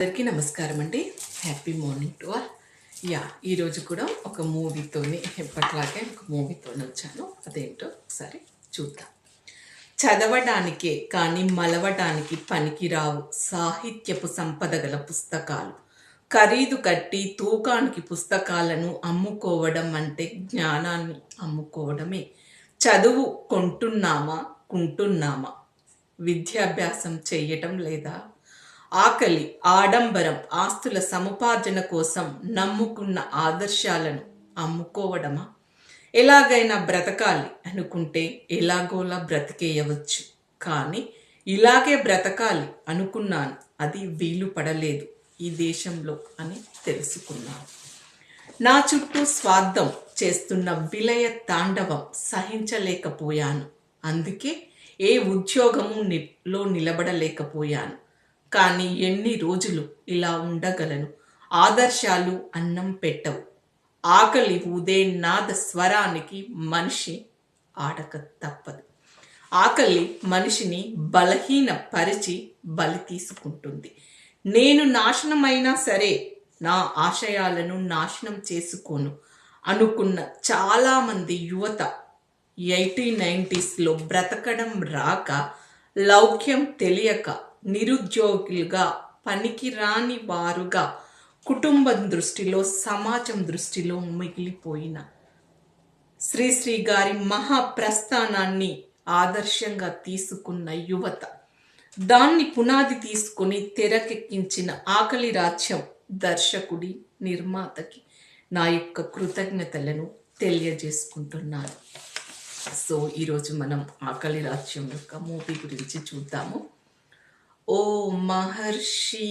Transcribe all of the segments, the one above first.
అందరికీ నమస్కారం అండి. Happy morning to all yeah ఈరోజు కూడా ఒక మూవీతోని ఎప్పట్లాగే ఒక మూవీతోని వచ్చాను. అదేంటో ఒకసారి చూద్దాం. చదవడానికే కానీ మలవడానికి పనికిరావు సాహిత్యపు సంపద గల పుస్తకాలు. ఖరీదు కట్టి తూకానికి పుస్తకాలను అమ్ముకోవడం అంటే జ్ఞానాన్ని అమ్ముకోవడమే. చదువు కొంటున్నామా కుంటున్నామా? విద్యాభ్యాసం చేయటం లేదా? ఆకలి ఆడంబరం ఆస్తుల సముపార్జన కోసం నమ్ముకున్న ఆదర్శాలను అమ్ముకోవడమా? ఎలాగైనా బ్రతకాలి అనుకుంటే ఎలాగోలా బ్రతికేయవచ్చు. కానీ ఇలాగే బ్రతకాలి అనుకున్నాను అది వీలు పడలేదు ఈ దేశంలో అని తెలుసుకున్నాను. నా చుట్టూ స్వార్థం చేస్తున్న విలయ తాండవం సహించలేకపోయాను. అందుకే ఏ ఉద్యోగము లో నిలబడలేకపోయాను. కానీ ఎన్ని రోజులు ఇలా ఉండగలను? ఆదర్శాలు అన్నం పెట్టవు. ఆకలి ఊదే నాద స్వరానికి మనిషి ఆడక తప్పదు. ఆకలి మనిషిని బలహీన పరిచి బలి తీసుకుంటుంది. నేను నాశనమైనా సరే నా ఆశయాలను నాశనం చేసుకోను అనుకున్న చాలామంది యువత ఎయిటీ నైంటీస్లో బ్రతకడం రాక లౌక్యం తెలియక నిరుద్యోగులుగా పనికిరాని వారుగా కుటుంబం దృష్టిలో సమాజం దృష్టిలో మిగిలిపోయిన శ్రీశ్రీ గారి మహాప్రస్థానాన్ని ఆదర్శంగా తీసుకున్న యువత దాన్ని పునాది తీసుకొని తెరకెక్కించిన ఆకలి రాజ్యం దర్శకుడి నిర్మాతకి నా యొక్క కృతజ్ఞతలను తెలియజేసుకుంటున్నాను. సో ఈరోజు మనం ఆకలి రాజ్యం యొక్క మూవీ గురించి చూద్దాము. ఓ మహర్షి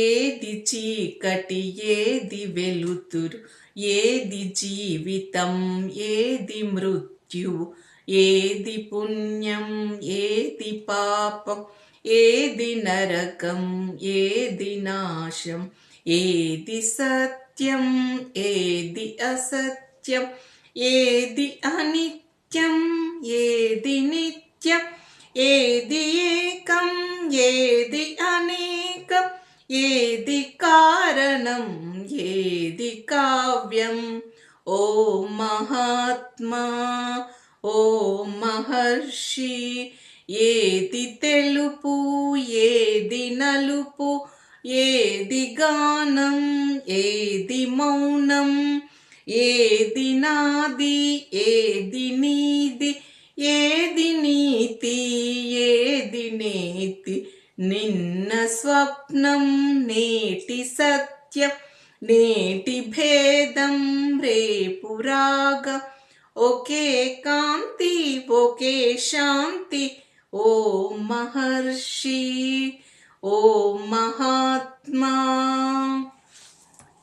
ఏది చీకటి ఏది వెలుతురు ఏది జీవితం ఏది మృత్యు ఏది పుణ్యం ఏది పాపం ఏది నరకం ఏది నాశం ఏది సత్యం ఏది అసత్యం ఏది అనిత్యం ఏది నిత్యం ఏది ఏకం ఏది అనేకం ఏది కారణం ఏది కావ్యం? ఓ మహాత్మా ఓ మహర్షి ఏది తెలుపు ఏది నలుపు ఏది గానం ఏది మౌనం ఏది నాది ఏది నీది ఏది నీతి ఏది నేతి నిన్న స్వప్నం నేటి సత్యం నేటి భేదం రేపు రాగ. ఒకే కాంతి ఒకే శాంతి ఓ మహర్షి ఓ మహాత్మా.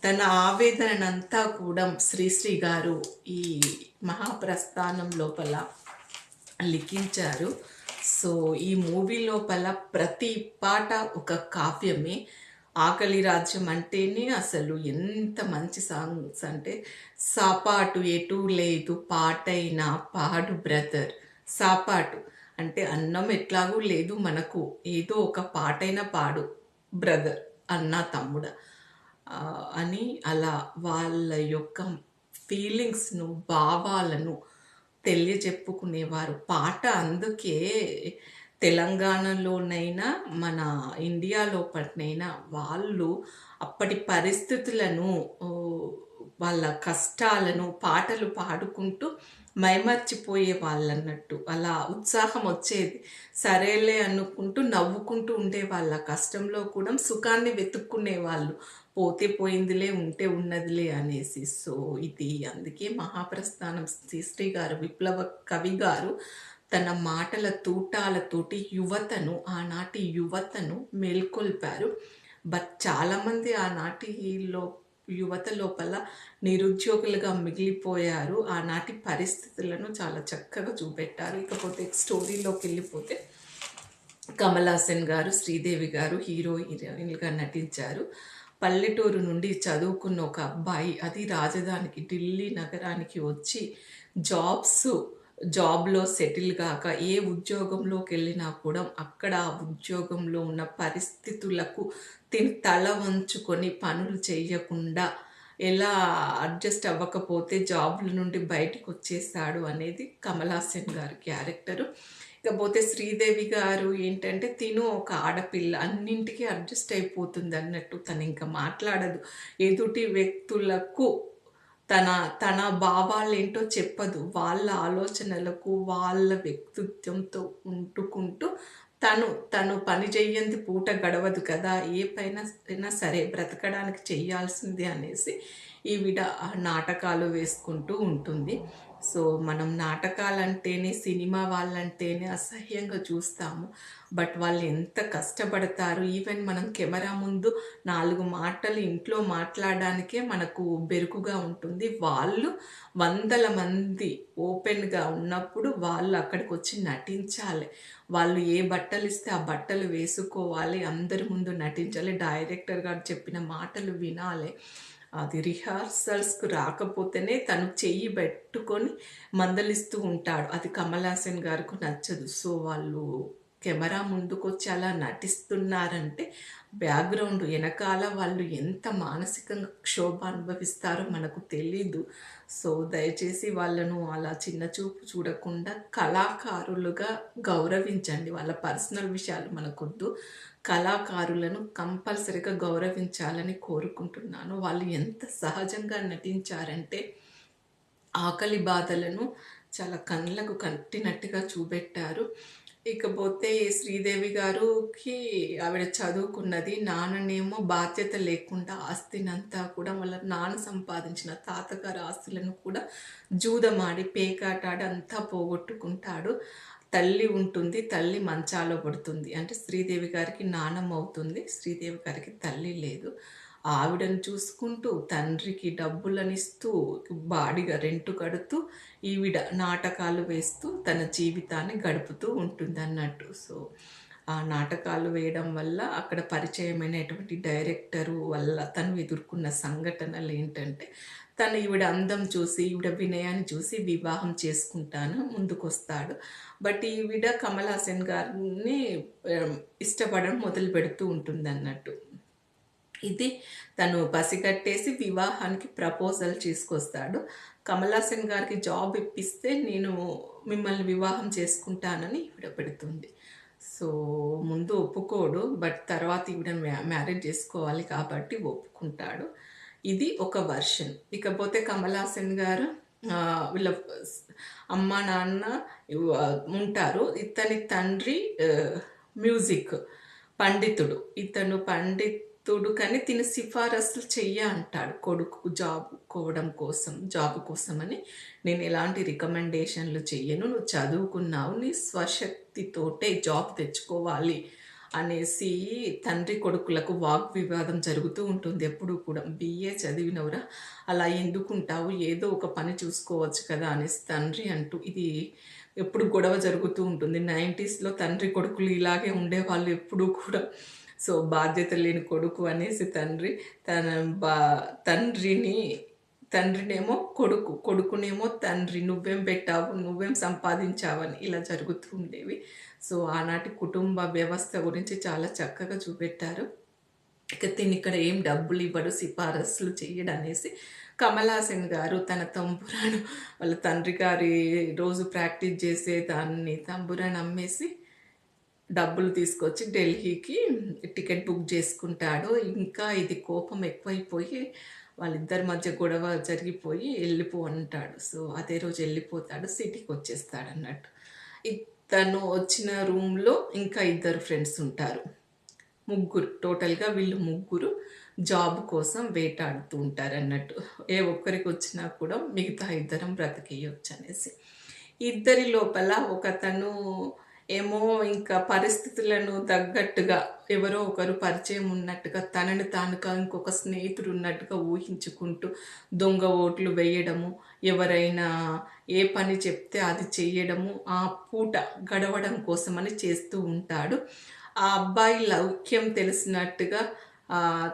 తన ఆవేదనంతా కూడా శ్రీశ్రీ గారు ఈ మహాప్రస్థానం లోపల లిఖించారు. సో ఈ మూవీ లోపల ప్రతి పాట ఒక కావ్యమే. ఆకలి రాజ్యం అంటేనే అసలు ఎంత మంచి సాంగ్స్ అంటే సాపాటు ఎటు లేదు పాటైనా పాడు బ్రదర్. సాపాటు అంటే అన్నం ఎట్లాగూ లేదు మనకు. ఏదో ఒక పాటైనా పాడు బ్రదర్ అన్న తమ్ముడ. అని అలా వాళ్ళ యొక్క ఫీలింగ్స్ను భావాలను తెలియజెప్పుకునేవారు పాట అందుకే తెలంగాణలోనైనా మన ఇండియా లోపలనైనా వాళ్ళు అప్పటి పరిస్థితులను వాళ్ళ కష్టాలను పాటలు పాడుకుంటూ మైమర్చిపోయే వాళ్ళు అన్నట్టు అలా ఉత్సాహం వచ్చేది. సరేలే అనుకుంటూ నవ్వుకుంటూ ఉండే వాళ్ళ కష్టంలో కూడా సుఖాన్ని వెతుక్కునే వాళ్ళు. పోతే పోయిందిలే ఉంటే ఉన్నదిలే అనేసి. సో ఇది అందుకే మహాప్రస్థానం శ్రీశ్రీ గారు విప్లవ కవి గారు తన మాటల తూటాలతోటి యువతను ఆనాటి యువతను మేల్కొల్పారు. బట్ చాలామంది ఆనాటిలో యువత లోపల నిరుద్యోగులుగా మిగిలిపోయారు. ఆనాటి పరిస్థితులను చాలా చక్కగా చూపెట్టారు. ఇకపోతే స్టోరీలోకి వెళ్ళిపోతే కమలాసన్ గారు శ్రీదేవి గారు హీరో హీరోయిన్లుగా నటించారు. పల్లెటూరు నుండి చదువుకున్న ఒక అబ్బాయి అది రాజధానికి ఢిల్లీ నగరానికి వచ్చి జాబ్స్ జాబ్‌లో సెటిల్ గాక ఏ ఉద్యోగంలోకి వెళ్ళినా కూడా అక్కడ ఆ ఉద్యోగంలో ఉన్న పరిస్థితులకు తిని తల వంచుకొని పనులు చేయకుండా ఎలా అడ్జస్ట్ అవ్వకపోతే జాబ్‌ల నుండి బయటకొచ్చేసాడు అనేది కమలాసన్ గారి క్యారెక్టరు. ఇకపోతే శ్రీదేవి గారు ఏంటంటే తిను ఒక ఆడపిల్ల అన్నింటికి అడ్జస్ట్ అయిపోతుంది అన్నట్టు తను ఇంకా మాట్లాడదు. ఎదుటి వ్యక్తులకు తన తన భావాలేంటో చెప్పదు. వాళ్ళ ఆలోచనలకు, వాళ్ళ వ్యక్తిత్వంతో ఉంటుకుంటూ తను తను పని చెయ్యంది పూట గడవదు కదా! ఏ పైన అయినా సరే బ్రతకడానికి చెయ్యాల్సింది అనేసి ఈవిడ నాటకాలు వేసుకుంటూ ఉంటుంది. సో, మనం నాటకాలంటేనే, సినిమా వాళ్ళంటేనే అసహ్యంగా చూస్తాము. బట్ వాళ్ళు ఎంత కష్టపడతారు. ఈవెన్ మనం కెమెరా ముందు నాలుగు మాటలు ఇంట్లో మాట్లాడడానికే మనకు బెరుకుగా ఉంటుంది. వాళ్ళు వందల మంది ఓపెన్‌గా ఉన్నప్పుడు వాళ్ళు అక్కడికి వచ్చి నటించాలి. వాళ్ళు ఏ బట్టలు ఇస్తే ఆ బట్టలు వేసుకోవాలి. అందరి ముందు నటించాలి. డైరెక్టర్ గారు చెప్పిన మాటలు వినాలి. అది రిహార్సల్స్‌కి రాకపోతేనే తను చెయ్యి పెట్టుకొని మందలిస్తూ ఉంటాడు. అది కమలాసన్ గారికి నచ్చదు. సో, వాళ్ళు కెమెరా ముందుకొచ్చి అలా నటిస్తున్నారంటే బ్యాక్‌గ్రౌండ్ వెనకాల వాళ్ళు ఎంత మానసికంగా క్షోభ అనుభవిస్తారో మనకు తెలీదు. సో, దయచేసి వాళ్ళను అలా చిన్న చూపు చూడకుండా కళాకారులుగా గౌరవించండి. వాళ్ళ పర్సనల్ విషయాలు మనకొద్దు. కళాకారులను కంపల్సరీగా గౌరవించాలని కోరుకుంటున్నాను. వాళ్ళు ఎంత సహజంగా నటించారంటే ఆకలి బాధలను చాలా కళ్ళకు కట్టినట్టుగా చూపెట్టారు. ఇకపోతే శ్రీదేవి గారుకి ఆవిడ చదువుకున్నది. నాన్ననేమో బాధ్యత లేకుండా ఆస్తినంతా కూడా వాళ్ళ నాన్న సంపాదించిన తాతగారు ఆస్తులను కూడా జూదమాడి, పేకాటాడి అంతా పోగొట్టుకుంటాడు. తల్లి ఉంటుంది. తల్లి మంచాలో పడుతుంది. అంటే శ్రీదేవి గారికి నానమ్మ అవుతుంది. శ్రీదేవి గారికి తల్లి లేదు. ఆవిడను చూసుకుంటూ, తండ్రికి డబ్బులనిస్తూ, బాడిగా రెంటు కడుతూ, ఈవిడ నాటకాలు వేస్తూ తన జీవితాన్ని గడుపుతూ ఉంటుంది అన్నట్టు సో, ఆ నాటకాలు వేయడం వల్ల అక్కడ పరిచయమైనటువంటి డైరెక్టరు వల్ల తను ఎదుర్కొన్న సంఘటనలు ఏంటంటే తను ఈవిడ అందం చూసి, ఈవిడ వినయాన్ని చూసి వివాహం చేసుకుంటాను ముందుకొస్తాడు. బట్ ఈవిడ కమల్ హాసన్ గారిని మొదలు పెడుతూ ఉంటుంది అన్నట్టు ఇది తను పసిగట్టేసి వివాహానికి ప్రపోజల్ తీసుకొస్తాడు కమలాసన్ గారికి జాబ్ ఇప్పిస్తే నేను మిమ్మల్ని వివాహం చేసుకుంటానని ఈవిడ పెడుతుంది. సో, ముందు ఒప్పుకోడు. బట్ తర్వాత ఈవిడ మ్యా మ్యారేజ్ చేసుకోవాలి కాబట్టి ఒప్పుకుంటాడు. ఇది ఒక వర్షన్. ఇకపోతే కమలాసన్ గారు వీళ్ళ అమ్మ, నాన్న ఉంటారు. ఇతని తండ్రి మ్యూజిక్ పండితుడు. ఇతను పండిత్ కానీ తిని సిఫారసులు చెయ్య అంటాడు. కొడుకు జాబ్ కోవడం కోసం, జాబ్ కోసమని. నేను ఎలాంటి రికమెండేషన్‌లు చెయ్యను. నువ్వు చదువుకున్నావు. నీ స్వశక్తితోటే జాబ్ తెచ్చుకోవాలి అనేసి తండ్రి కొడుకులకు వాగ్వివాదం జరుగుతూ ఉంటుంది ఎప్పుడూ కూడా. బీఏ చదివినవరా అలా ఎందుకుంటావు? ఏదో ఒక పని చూసుకోవచ్చు కదా! అనేసి తండ్రి అంటూ ఇది ఎప్పుడు గొడవ జరుగుతూ ఉంటుంది. 90స్‌లో తండ్రి కొడుకులు ఇలాగే ఉండేవాళ్ళు ఎప్పుడూ కూడా. సో, బాధ్యత లేని కొడుకు అనేసి తండ్రి తన బా తండ్రిని తండ్రినేమో కొడుకు, కొడుకునేమో తండ్రి నువ్వేం పెట్టావు? నువ్వేం సంపాదించావని ఇలా జరుగుతూ ఉండేవి. సో, ఆనాటి కుటుంబ వ్యవస్థ గురించి చాలా చక్కగా చూపెట్టారు. ఇక తినిక్కడ ఏం డబ్బులు ఇవ్వడు సిఫారసులు చెయ్యడనేసి కమల్ గారు తన తంబురాను వాళ్ళ తండ్రి గారి రోజు ప్రాక్టీస్ చేసే దాన్ని తంబురాను అమ్మేసి డబ్బులు తీసుకొచ్చి ఢిల్లీకి టికెట్ బుక్ చేసుకుంటాడు. ఇంకా ఇది కోపం ఎక్కువైపోయి వాళ్ళిద్దరి మధ్య గొడవ జరిగిపోయి వెళ్ళిపో అంటాడు. సో, అదే రోజు వెళ్ళిపోతాడు సిటీకి వచ్చేస్తాడు అన్నట్టు తను వచ్చిన రూమ్‌లో ఇంకా ఇద్దరు ఫ్రెండ్స్ ఉంటారు. ముగ్గురు టోటల్‌గా వీళ్ళు ముగ్గురు జాబ్ కోసం వేటాడుతూ ఉంటారన్నట్టు. ఏ ఒక్కరికి వచ్చినా కూడా మిగతా ఇద్దరం బ్రతికేయొచ్చనేసి. ఇద్దరి లోపల ఒకతను ఏమో ఇంకా పరిస్థితులను తగ్గట్టుగా ఎవరో ఒకరు పరిచయం ఉన్నట్టుగా తనని తానుగా ఇంకొక స్నేహితుడు ఉన్నట్టుగా ఊహించుకుంటూ దొంగ ఓట్లు వేయడము, ఎవరైనా ఏ పని చెప్తే అది చేయడము ఆ పూట గడవడం కోసమని చేస్తూ ఉంటాడు. ఆ అబ్బాయి లౌక్యం తెలిసినట్టుగా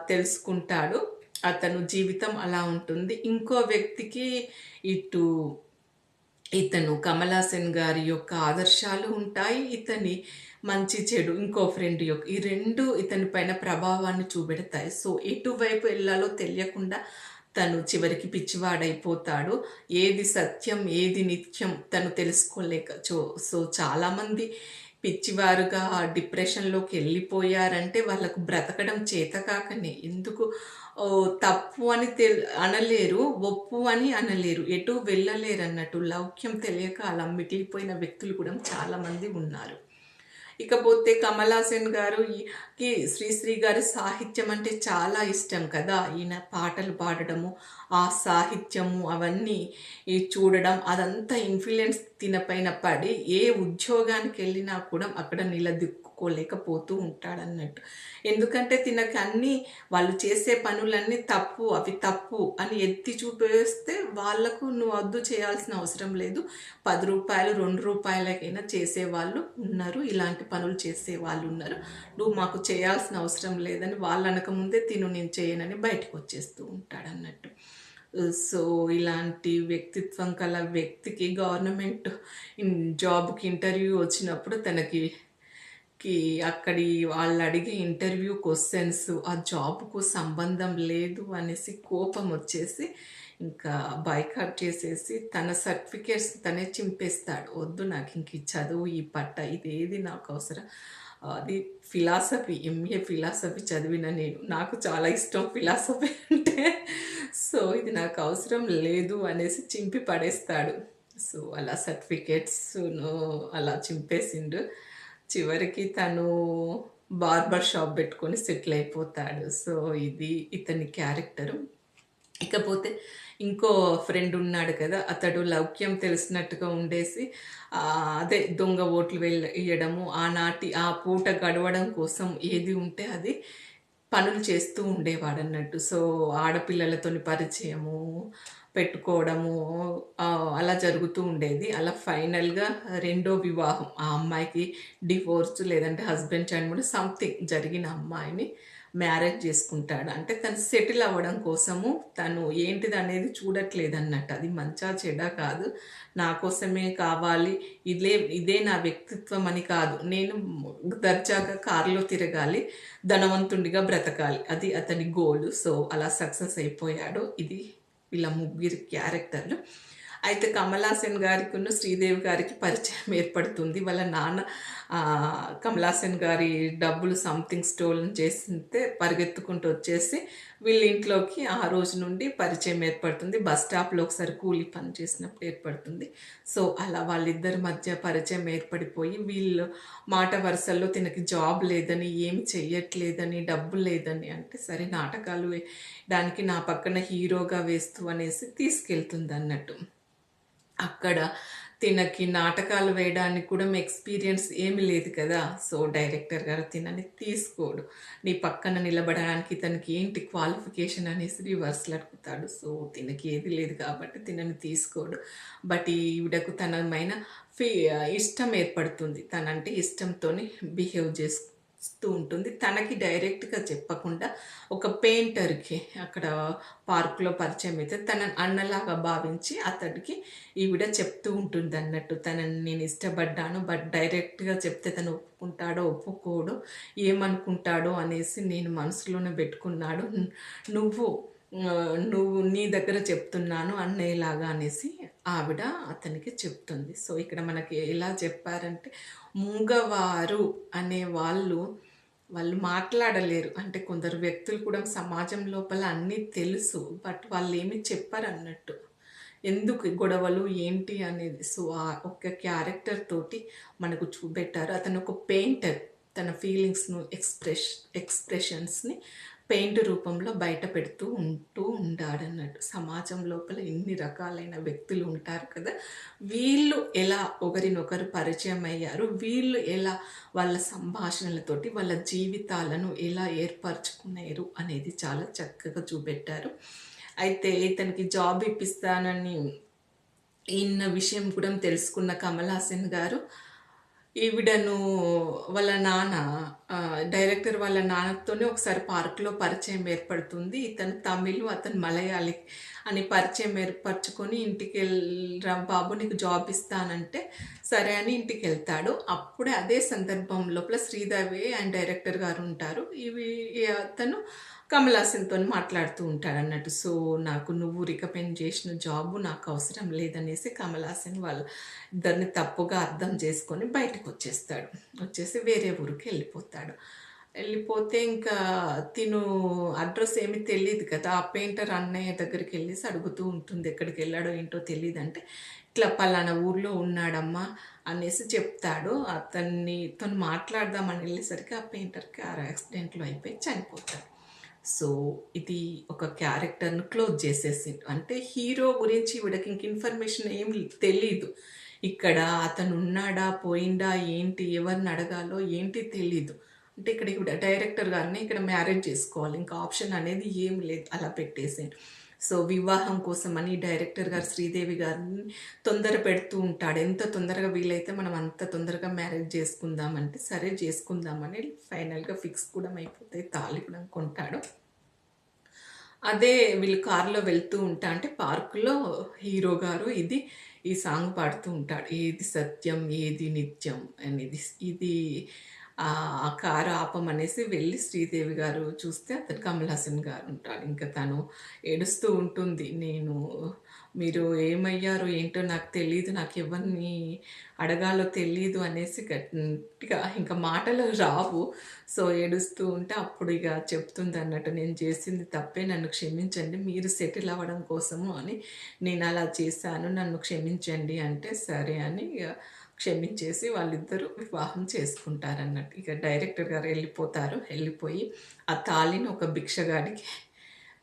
తెలుసుకుంటాడు. అతను జీవితం అలా ఉంటుంది. ఇంకో వ్యక్తికి ఇటు ఇతను కమలాసన్ గారి యొక్క ఆదర్శాలు ఉంటాయి ఇతని మంచి చెడు ఇంకో ఫ్రెండ్ యొక్క ఈ రెండు ఇతని పైన ప్రభావాన్ని చూపెడతాయి. సో ఎటువైపు వెళ్ళాలో తెలియకుండా తను చివరికి పిచ్చివాడైపోతాడు. ఏది సత్యం ఏది నిత్యం తను తెలుసుకోలేక చో సో చాలామంది పిచ్చివారుగా డిప్రెషన్లోకి వెళ్ళిపోయారంటే వాళ్ళకు బ్రతకడం చేతకాకనే ఎందుకు? తప్పు అని తె అనలేరు ఒప్పు అని అనలేరు ఎటు వెళ్ళలేరు అన్నట్టు లౌక్యం తెలియక అలా మిగిలిపోయిన వ్యక్తులు కూడా చాలామంది ఉన్నారు. ఇకపోతే కమలాసేన్ గారు ఈ- కి శ్రీశ్రీ గారి సాహిత్యం అంటే చాలా ఇష్టం కదా. ఈయన పాటలు పాడడము ఆ సాహిత్యము అవన్నీ ఈ చూడడం అదంతా ఇన్ఫ్లుయెన్స్ తినపైన పడి ఏ ఉద్యోగానికి వెళ్ళినా కూడా అక్కడ నిలదొక్కుకోలేకపోతూ ఉంటాడన్నట్టు. ఎందుకంటే తినకి అన్నీ వాళ్ళు చేసే పనులన్నీ తప్పు అవి తప్పు అని ఎత్తి చూపేస్తే వాళ్ళకు నువ్వు వద్దు చేయాల్సిన అవసరం లేదు. పది రూపాయలు రెండు రూపాయలకైనా చేసేవాళ్ళు ఉన్నారు ఇలాంటి పనులు చేసే వాళ్ళు ఉన్నారు. నువ్వు మాకు చేయాల్సిన అవసరం లేదని వాళ్ళు అనకముందే తిను నేను చేయనని బయటకు వచ్చేస్తూ ఉంటాడు అన్నట్టు సో ఇలాంటి వ్యక్తిత్వం కల వ్యక్తికి గవర్నమెంట్ జాబ్కి ఇంటర్వ్యూ వచ్చినప్పుడు తనకి కి అక్కడి వాళ్ళు అడిగే ఇంటర్వ్యూ క్వశ్చన్స్ ఆ జాబ్కు సంబంధం లేదు అనేసి కోపం వచ్చేసి ఇంకా బైకాట్ చేసేసి తన సర్టిఫికేట్స్ తనే చింపేస్తాడు. వద్దు నాకు ఇంక ఈ చదువు ఈ పట్ట ఇదేది నాకు అవసరం. అది ఫిలాసఫీ ఎంఏ ఫిలాసఫీ చదివిన నేను. నాకు చాలా ఇష్టం ఫిలాసఫీ అంటే. సో ఇది నాకు అవసరం లేదు అనేసి చింపి పడేస్తాడు. సో అలా సర్టిఫికేట్స్ అలా చింపేసిండు. చివరికి తను బార్బర్ షాప్ పెట్టుకొని సెటిల్ అయిపోతాడు. సో ఇది ఇతని క్యారెక్టరు. ఇకపోతే ఇంకో ఫ్రెండ్ ఉన్నాడు కదా అతడు లౌక్యం తెలిసినట్టుగా ఉండేసి అదే దొంగ ఓట్లు వెళ్ళ వేయడము ఆనాటి ఆ పూట గడవడం కోసం ఏది ఉంటే అది పనులు చేస్తూ ఉండేవాడు అన్నట్టు సో ఆడపిల్లలతోని పరిచయము పెట్టుకోవడము అలా జరుగుతూ ఉండేది. అలా ఫైనల్గా రెండో వివాహం. ఆ అమ్మాయికి డివోర్స్ లేదంటే హస్బెండ్ చనిపోయిన సంథింగ్ జరిగిన అమ్మాయిని మ్యారేజ్ చేసుకుంటాడు. అంటే తను సెటిల్ అవ్వడం కోసము తను ఏంటిది అనేది చూడట్లేదు అన్నట్టు అది మంచా చెడ కాదు. నా కోసమే కావాలి. ఇదే ఇదే నా వ్యక్తిత్వం అని కాదు. నేను దర్జాగా కారులో తిరగాలి. ధనవంతుడిగా బ్రతకాలి. అది అతని గోల్. సో అలా సక్సెస్ అయిపోయాడు. ఇది వీళ్ళ ముగ్గురి క్యారెక్టర్లు అయితే కమల్ గారికి ఉన్న శ్రీదేవి గారికి పరిచయం ఏర్పడుతుంది. వాళ్ళ నాన్న ఆ, గారి డబ్బులు సంథింగ్ స్టోలన్ చేస్తే పరిగెత్తుకుంటూ వచ్చేసి వీళ్ళ ఇంట్లోకి ఆ రోజు నుండి పరిచయం ఏర్పడుతుంది. బస్ స్టాప్లో ఒకసారి కూలి పని చేసినప్పుడు ఏర్పడుతుంది. సో అలా వాళ్ళిద్దరి మధ్య పరిచయం ఏర్పడిపోయి వీళ్ళు మాట వరుసల్లో తినకి జాబ్ లేదని ఏమి చెయ్యట్లేదని డబ్బు లేదని అంటే సరే నాటకాలు వేయడానికి నా పక్కన హీరోగా వేస్తూ అనేసి తీసుకెళ్తుంది అన్నట్టు. అక్కడ తినకి నాటకాలు వేయడానికి కూడా మీ ఎక్స్పీరియన్స్ ఏమీ లేదు కదా. సో డైరెక్టర్ గారు తినని తీసుకోడు. నీ పక్కన నిలబడడానికి తనకి ఏంటి క్వాలిఫికేషన్ అనేసి రివర్స్లు అడుగుతాడు. సో తినకి ఏది లేదు కాబట్టి తినని తీసుకోడు. బట్ ఈవిడకు తనమైన ఫీ ఇష్టం ఏర్పడుతుంది. తనంటే ఇష్టంతో బిహేవ్ చేసుకు ఇస్తూ ఉంటుంది. తనకి డైరెక్ట్గా చెప్పకుండా ఒక పెయింటర్కి అక్కడ పార్కులో పరిచయం అయితే తన అన్నలాగా భావించి అతడికి ఈవిడ చెప్తూ ఉంటుంది అన్నట్టు తనని నేను ఇష్టపడ్డాను బట్ డైరెక్ట్గా చెప్తే తను ఒప్పుకుంటాడో ఒప్పుకోడో ఏమనుకుంటాడో అనేసి నేను మనసులోనే పెట్టుకున్నాడు. నువ్వు నువ్వు నీ దగ్గర చెప్తున్నాను అన్నయ్యలాగా అనేసి ఆవిడ అతనికి చెప్తుంది. సో ఇక్కడ మనకి ఎలా చెప్పారంటే మూగవారు అనే వాళ్ళు వాళ్ళు మాట్లాడలేరు. అంటే కొందరు వ్యక్తులు కూడా సమాజం లోపల అన్నీ తెలుసు బట్ వాళ్ళు ఏమి చెప్పారు అన్నట్టు ఎందుకు గొడవలు ఏంటి అనేది? సో ఆ ఒక క్యారెక్టర్ తోటి మనకు చూపెట్టారు. అతను ఒక పెయింటర్ తన ఫీలింగ్స్ను ఎక్స్ప్రెష్ ఎక్స్ప్రెషన్స్ని పెయింట్ రూపంలో బయట పెడుతూ ఉంటూ ఉండాడన్నట్టు సమాజం లోపల ఎన్ని రకాలైన వ్యక్తులు ఉంటారు కదా. వీళ్ళు ఎలా ఒకరినొకరు పరిచయం అయ్యారు? వీళ్ళు ఎలా వాళ్ళ సంభాషణలతోటి వాళ్ళ జీవితాలను ఎలా ఏర్పరచుకున్నారు అనేది చాలా చక్కగా చూపెట్టారు. అయితే ఇతనికి జాబ్ ఇప్పిస్తానని ఇన్న విషయం కూడా తెలుసుకున్న కమల్ హాసన్ గారు ఈవిడను వాళ్ళ నాన్న డైరెక్టర్ వాళ్ళ నాన్నతోనే ఒకసారి పార్క్లో పరిచయం ఏర్పడుతుంది. ఇతను తమిళ్ అతను మలయాళి అని పరిచయం ఏర్పరచుకొని ఇంటికి వెళ్ళరా బాబు నీకు జాబ్ ఇస్తానంటే సరే అని ఇంటికి వెళ్తాడు. అప్పుడే అదే సందర్భం లోపల శ్రీదేవి అండ్ డైరెక్టర్ గారు ఉంటారు. ఇవి అతను కమలాసన్తో మాట్లాడుతూ ఉంటాడు అన్నట్టు సో నాకు నువ్వు రికమెండ్ చేసిన జాబు నాకు అవసరం లేదనేసి కమలాసన్ వాళ్ళ ఇద్దరిని తప్పుగా అర్థం చేసుకొని బయటకు వచ్చేస్తాడు వచ్చేసి వేరే ఊరికి వెళ్ళిపోతాడు. వెళ్ళిపోతే ఇంకా తిను అడ్రస్ ఏమి తెలియదు కదా. ఆ పెయింటర్ అన్నయ్య దగ్గరికి వెళ్ళేసి అడుగుతూ ఉంటుంది ఎక్కడికి వెళ్ళాడో ఏంటో తెలియదు అంటే ఇట్లా పలానా ఊర్లో ఉన్నాడమ్మా అనేసి చెప్తాడు. అతన్ని తను మాట్లాడదామని వెళ్ళేసరికి ఆ పెయింటర్కి ఆ యాక్సిడెంట్లో అయిపోయి చనిపోతాడు. సో ఇది ఒక క్యారెక్టర్ను క్లోజ్ చేసేసి అంటే హీరో గురించి వీడికి ఇంక ఇన్ఫర్మేషన్ ఏం తెలీదు. ఇక్కడ అతను ఉన్నాడా పోయిందా ఏంటి ఎవరిని అడగాలో ఏంటి తెలీదు. అంటే ఇక్కడ ఇక్కడ డైరెక్టర్ గారిని ఇక్కడ మ్యారేజ్ చేసుకోవాలి. ఇంకా ఆప్షన్ అనేది ఏం లేదు. అలా పెట్టేసాను సో వివాహం కోసం అని డైరెక్టర్ గారు శ్రీదేవి గారిని తొందర పెడుతూ ఉంటాడు. ఎంత తొందరగా వీలైతే మనం అంత తొందరగా మ్యారేజ్ చేసుకుందామంటే సరే చేసుకుందామని ఫైనల్గా ఫిక్స్ కూడా అయిపోతాయి తాళి కూడా కొంటాడు. అదే వీళ్ళు కారులో వెళ్తూ ఉంటా అంటే పార్కులో హీరో గారు ఇది ఈ సాంగ్ పాడుతూ ఉంటాడు. ఏది సత్యం ఏది నిత్యం అనేది. ఇది కారు ఆపమనేసి వెళ్ళి శ్రీదేవి గారు చూస్తే అతను కమల్ హాసన్ గారు ఉంటాడు ఇంకా తను ఏడుస్తూ ఉంటుంది నేను మీరు ఏమయ్యారో ఏంటో నాకు తెలియదు నాకు ఎవరిని అడగాలో తెలియదు అనేసి గట్టిగా ఇంకా మాటలు రావు. సో ఏడుస్తూ ఉంటే అప్పుడు ఇక చెప్తుంది అన్నట్టు నేను చేసింది తప్పే నన్ను క్షమించండి మీరు సెటిల్ అవ్వడం కోసము అని నేను అలా చేశాను నన్ను క్షమించండి అంటే సరే అని ఇక క్షమించేసి వాళ్ళిద్దరూ వివాహం చేసుకుంటారన్నట్టు. ఇక డైరెక్టర్ గారు వెళ్ళిపోతారు. వెళ్ళిపోయి ఆ తాళిని ఒక భిక్షగాడికి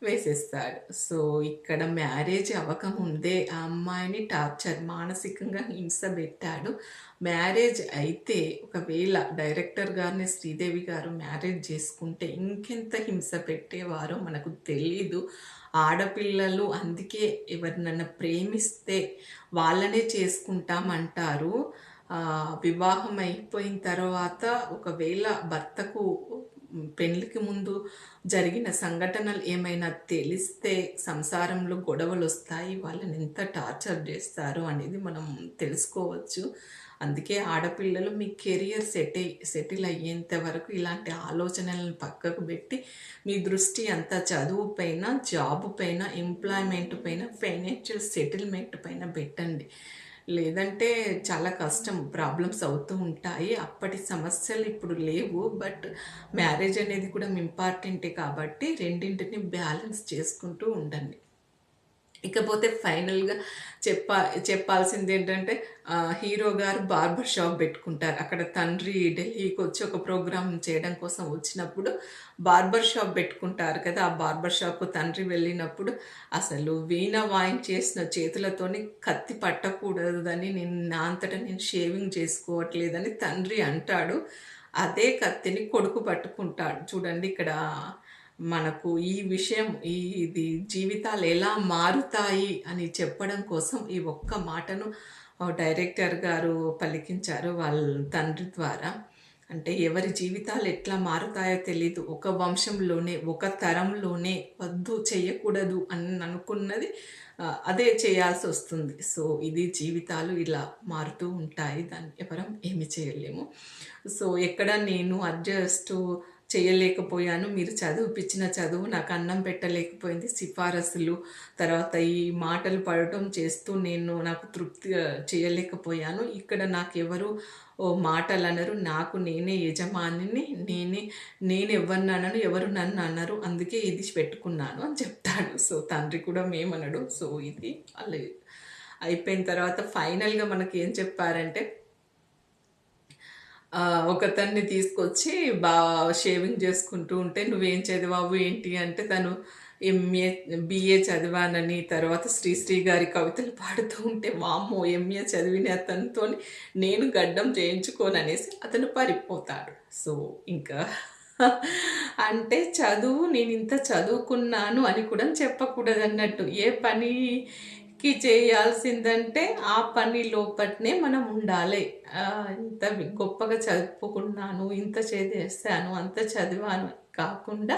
వేసేస్తాడు. సో ఇక్కడ మ్యారేజ్ అవ్వకముందే ఆ అమ్మాయిని టార్చర్ మానసికంగా హింస పెట్టాడు. మ్యారేజ్ అయితే ఒకవేళ డైరెక్టర్ గారిని శ్రీదేవి గారు మ్యారేజ్ చేసుకుంటే ఇంకెంత హింస పెట్టేవారో మనకు తెలీదు. ఆడపిల్లలు అందుకే ఎవరినన్నా ప్రేమిస్తే వాళ్ళనే చేసుకుంటామంటారు. వివాహం అయిపోయిన తర్వాత ఒకవేళ భర్తకు పెళ్ళికి ముందు జరిగిన సంఘటనలు ఏమైనా తెలిస్తే సంసారంలో గొడవలు వస్తాయి వాళ్ళని ఎంత టార్చర్ చేస్తారు అనేది మనం తెలుసుకోవచ్చు. అందుకే ఆడపిల్లలు మీ కెరియర్ సెట్ సెటిల్ అయ్యేంత వరకు ఇలాంటి ఆలోచనలను పక్కకు పెట్టి మీ దృష్టి అంతా చదువు పైన జాబ్ పైన ఎంప్లాయ్మెంట్ పైన ఫైనాన్షియల్ సెటిల్మెంట్ పైన పెట్టండి. లేదంటే చాలా కష్టం ప్రాబ్లమ్స్ అవుతూ ఉంటాయి. అప్పటి సమస్యలు ఇప్పుడు లేవు. బట్ మ్యారేజ్ అనేది కూడా ఇంపార్టెంటే కాబట్టి రెండింటిని బ్యాలెన్స్ చేసుకుంటూ ఉండండి. ఇకపోతే ఫైనల్గా చెప్పా చెప్పాల్సింది ఏంటంటే హీరో గారు బార్బర్ షాప్ పెట్టుకుంటారు. అక్కడ తండ్రి ఢిల్లీకి వచ్చి ఒక ప్రోగ్రామ్ చేయడం కోసం వచ్చినప్పుడు బార్బర్ షాప్ పెట్టుకుంటారు కదా ఆ బార్బర్ షాప్ తండ్రి వెళ్ళినప్పుడు అసలు వీణ వాయించేసిన చేతులతోని కత్తి పట్టకూడదని నేను నా అంతటా నేను షేవింగ్ చేసుకోవట్లేదని తండ్రి అంటాడు. అదే కత్తిని కొడుకు పట్టుకుంటాడు. చూడండి ఇక్కడ మనకు ఈ విషయం ఈ ఇది జీవితాలు ఎలా మారుతాయి అని చెప్పడం కోసం ఈ ఒక్క మాటను డైరెక్టర్ గారు పలికించారు వాళ్ళ తండ్రి ద్వారా. అంటే ఎవరి జీవితాలు ఎట్లా మారుతాయో తెలీదు. ఒక వంశంలోనే ఒక తరంలోనే వద్దు చేయకూడదు అని అనుకున్నది అదే చేయాల్సి వస్తుంది. సో ఇది జీవితాలు ఇలా మారుతూ ఉంటాయి. దాన్ని ఎవరం ఏమి చేయలేము. సో ఎక్కడ నేను అడ్జస్ట్ చేయలేకపోయాను మీరు చదివిపించిన చదువు నాకు అన్నం పెట్టలేకపోయింది. సిఫారసులు తర్వాత ఈ మాటలు పడటం చేస్తూ నేను నాకు తృప్తి చేయలేకపోయాను ఇక్కడ నాకు ఎవరు ఓ మాటలు అనరు నాకు నేనే యజమానిని నేనే నేను ఎవరిని అనను ఎవరు నన్ను అన్నారు అందుకే ఇది పెట్టుకున్నాను అని చెప్తాడు. సో తండ్రి కూడా మేమనడు. సో ఇది వాళ్ళు అయిపోయిన తర్వాత ఫైనల్గా మనకి ఏం చెప్పారంటే ఆ, ఒకతన్ని తీసుకొచ్చి బా షేవింగ్ చేసుకుంటూ ఉంటే నువ్వేం చదివావు? ఏంటి? అంటే తను ఎంఏ బిఏ చదివానని తర్వాత శ్రీశ్రీ గారి కవితలు పాడుతూ ఉంటే వామ్మో ఎంఏ చదివిన అతనితో నేను గడ్డం చేయించుకోననేసి అతను పారిపోతాడు. సో ఇంకా అంటే చదువు నేను ఇంత చదువుకున్నాను అని కూడా చెప్పకూడదు అన్నట్టు ఏ పని? కి చేయాల్సిందంటే ఆ పని లోపట్నే మనం ఉండాలి. ఇంత గొప్పగా చదువుకున్నాను ఇంత చదివేస్తాను అంత చదివాను కాకుండా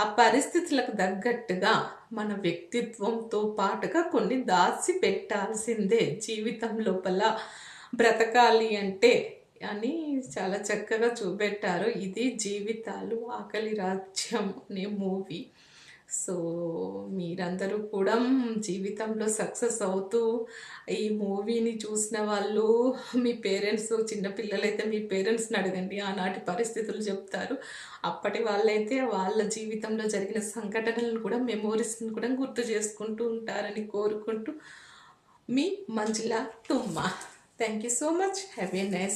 ఆ పరిస్థితులకు తగ్గట్టుగా మన వ్యక్తిత్వంతో పాటుగా కొన్ని దాచి పెట్టాల్సిందే జీవితం లోపల. బ్రతకాలి అంటే అని చాలా చక్కగా చూపెట్టారు. ఇది జీవితాలు ఆకలి రాజ్యం అనే మూవీ. సో మీరందరూ కూడా జీవితంలో సక్సెస్ అవుతూ ఈ మూవీని చూసిన వాళ్ళు మీ పేరెంట్స్ చిన్నపిల్లలైతే మీ పేరెంట్స్ని అడగండి. ఆనాటి పరిస్థితులు చెప్తారు. అప్పటి వాళ్ళైతే వాళ్ళ జీవితంలో జరిగిన సంఘటనలను కూడా మెమోరీస్ని కూడా గుర్తు చేసుకుంటూ ఉంటారని కోరుకుంటూ మీ Manjula Thumma. Thank you so much have a nice